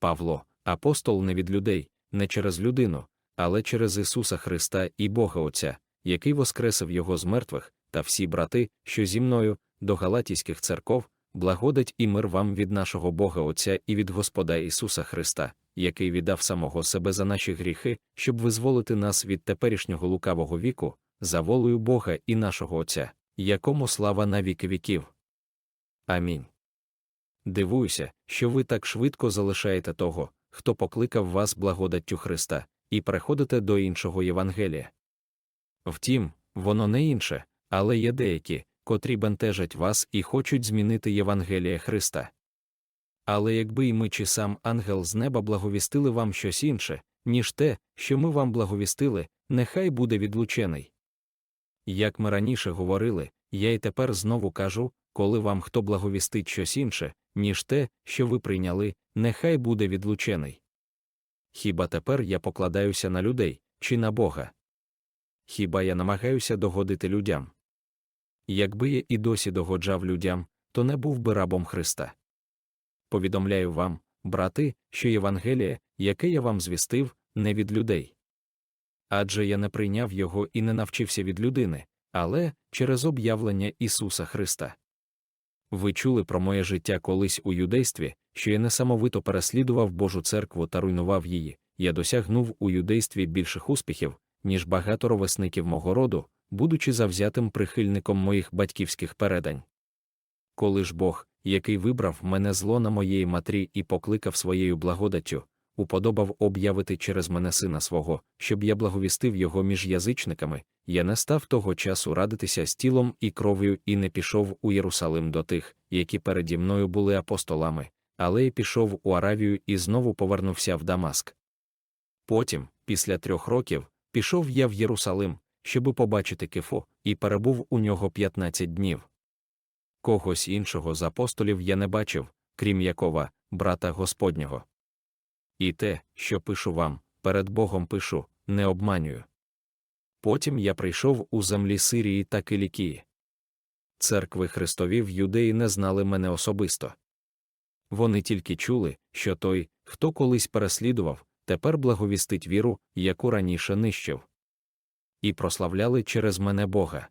Павло, апостол не від людей, не через людину, але через Ісуса Христа і Бога Отця, який воскресив Його з мертвих, та всі брати, що зі мною, до галатійських церков, благодать і мир вам від нашого Бога Отця і від Господа Ісуса Христа, який віддав самого себе за наші гріхи, щоб визволити нас від теперішнього лукавого віку, за волею Бога і нашого Отця, якому слава на віки віків. Амінь. Дивуюся, що ви так швидко залишаєте того, хто покликав вас благодаттю Христа, і переходите до іншого Євангелія. Втім, воно не інше, але є деякі, котрі бентежать вас і хочуть змінити Євангеліє Христа. Але якби і ми чи сам ангел з неба благовістили вам щось інше, ніж те, що ми вам благовістили, нехай буде відлучений. Як ми раніше говорили, я й тепер знову кажу, коли вам хто благовістить щось інше, ніж те, що ви прийняли, нехай буде відлучений. Хіба тепер я покладаюся на людей, чи на Бога? Хіба я намагаюся догодити людям? Якби я і досі догоджав людям, то не був би рабом Христа. Повідомляю вам, брати, що Євангеліє, яке я вам звістив, не від людей. Адже я не прийняв його і не навчився від людини, але через об'явлення Ісуса Христа. Ви чули про моє життя колись у юдействі, що я несамовито переслідував Божу церкву та руйнував її, я досягнув у юдействі більших успіхів, ніж багато ровесників мого роду, будучи завзятим прихильником моїх батьківських передань. Коли ж Бог, який вибрав мене зло на моєї матрі і покликав своєю благодаттю, уподобав об'явити через мене сина свого, щоб я благовістив його між язичниками, я не став того часу радитися з тілом і кров'ю і не пішов у Єрусалим до тих, які переді мною були апостолами, але й пішов у Аравію і знову повернувся в Дамаск. Потім, після трьох років, пішов я в Єрусалим, щоби побачити кифу, і перебув у нього 15 днів. Когось іншого з апостолів я не бачив, крім Якова, брата Господнього. І те, що пишу вам, перед Богом пишу, не обманюю. Потім я прийшов у землі Сирії та Килікії. Церкви Христові в юдеї не знали мене особисто. Вони тільки чули, що той, хто колись переслідував, тепер благовістить віру, яку раніше нищив. І прославляли через мене Бога.